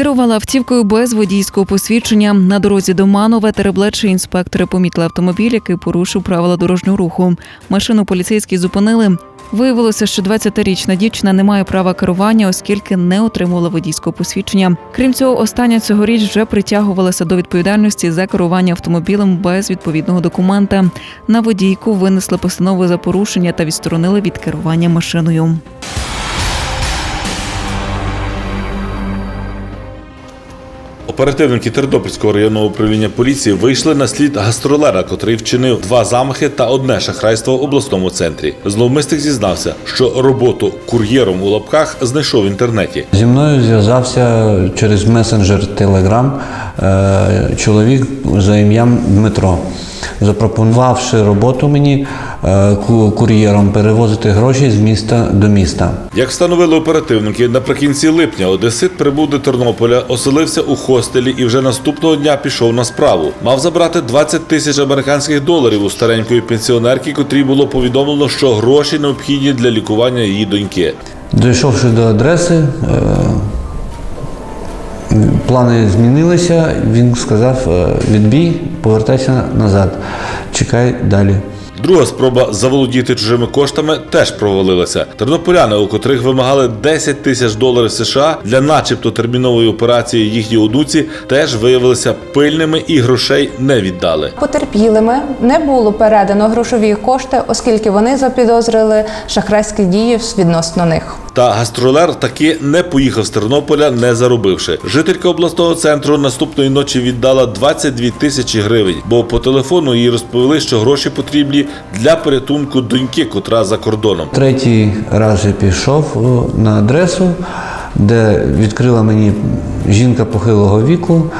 Керувала автівкою без водійського посвідчення. На дорозі до Манова тереблечі інспектори помітили автомобіль, який порушив правила дорожнього руху. Машину поліцейські зупинили. Виявилося, що 20-річна дівчина не має права керування, оскільки не отримувала водійського посвідчення. Крім цього, остання цьогоріч вже притягувалася до відповідальності за керування автомобілем без відповідного документа. На водійку винесли постанову за порушення та відсторонили від керування машиною. Оперативники Тернопільського районного управління поліції вийшли на слід гастролера, котрий вчинив два замахи та одне шахрайство в обласному центрі. Зловмисник зізнався, що роботу кур'єром у лапках знайшов в інтернеті. Зі мною зв'язався через месенджер е, чоловік за ім'ям Дмитро, запропонувавши роботу мені е, кур'єром перевозити гроші з міста до міста. Як встановили оперативники, наприкінці липня Одесит прибув до Тернополя, оселився у хостелі і вже наступного дня пішов на справу. Мав забрати 20 тисяч американських доларів у старенької пенсіонерки, котрій було повідомлено, що гроші необхідні для лікування її доньки. Дійшовши до адреси, е, плани змінилися. Він сказав: е, відбій, повертайся назад, чекай далі. Друга спроба заволодіти чужими коштами теж провалилася. Тернополяни, у котрих вимагали 10 тисяч доларів США для начебто термінової операції їхній онуці, теж виявилися пильними і грошей не віддали. Потерпілими не було передано грошові кошти, оскільки вони запідозрили шахрайські дії відносно них. Та гастролер таки не поїхав з Тернополя, не заробивши. Жителька обласного центру наступної ночі віддала 22 тисячі гривень, бо по телефону їй розповіли, що гроші потрібні для порятунку доньки, котра за кордоном. Третій раз я пішов на адресу, де відкрила мені жінка похилого віку.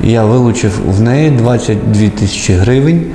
Я вилучив в неї 22 тисячі гривень, е,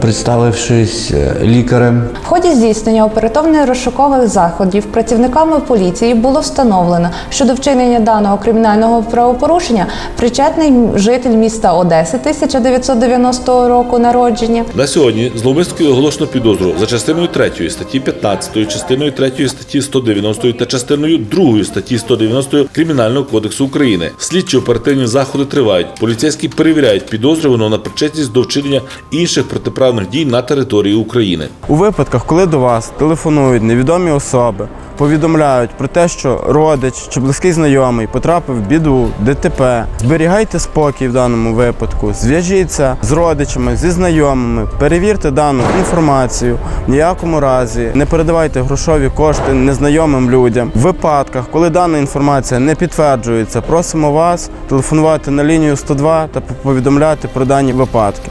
представившись е, лікарем. В ході здійснення оперативно-розшукових заходів працівниками поліції було встановлено, що до вчинення даного кримінального правопорушення причетний житель міста Одеси 1990 року народження. На сьогодні зловмисникові оголошено підозру за частиною 3 статті 15, частиною 3 статті 190 та частиною 2 статті 190 Кримінального кодексу України. Слідчі оперативні заходи тривають. Поліцейські перевіряють підозрюваного на причетність до вчинення інших протиправних дій на території України. У випадках, коли до вас телефонують невідомі особи, повідомляють про те, що родич чи близький знайомий потрапив в біду, ДТП, зберігайте спокій в даному випадку, зв'яжіться з родичами, зі знайомими, перевірте дану інформацію. В ніякому разі не передавайте грошові кошти незнайомим людям. В випадках, коли дана інформація не підтверджується, просимо вас телефонувати на лінію 102 та повідомляти про дані випадки.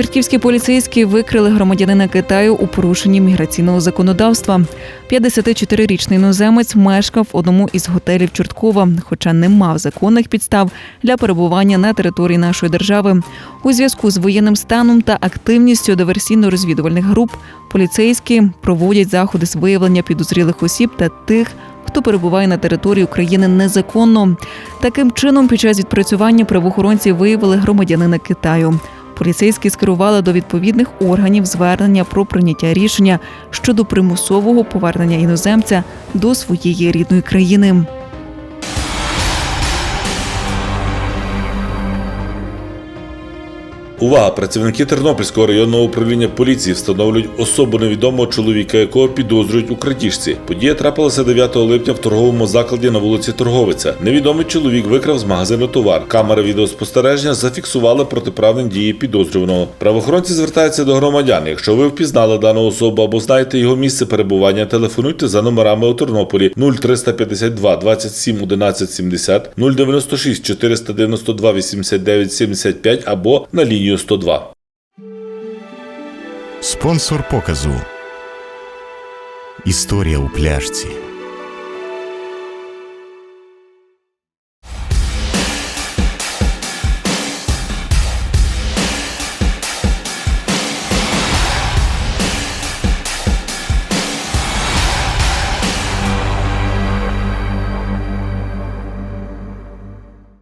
Чортківські поліцейські викрили громадянина Китаю у порушенні міграційного законодавства. 54-річний іноземець мешкав в одному із готелів Чорткова, хоча не мав законних підстав для перебування на території нашої держави. У зв'язку з воєнним станом та активністю диверсійно-розвідувальних груп поліцейські проводять заходи з виявлення підозрілих осіб та тих. Хто перебуває на території України незаконно, таким чином, під час відпрацювання правоохоронці виявили громадянина Китаю. Поліцейські скерували до відповідних органів звернення про прийняття рішення щодо примусового повернення іноземця до своєї рідної країни. Увага! Працівники Тернопільського районного управління поліції встановлюють особу невідомого чоловіка, якого підозрюють у крадіжці. Подія трапилася 9 липня в торговому закладі на вулиці Торговиця. Невідомий чоловік викрав з магазину товар. Камери відеоспостереження зафіксували протиправні дії підозрюваного. Правоохоронці звертаються до громадян. Якщо ви впізнали дану особу або знаєте його місце перебування, телефонуйте за номерами у Тернополі 0352 27 11 70, 096 492 89 75 або на лінію 102. Спонсор показу. Історія у пляшці.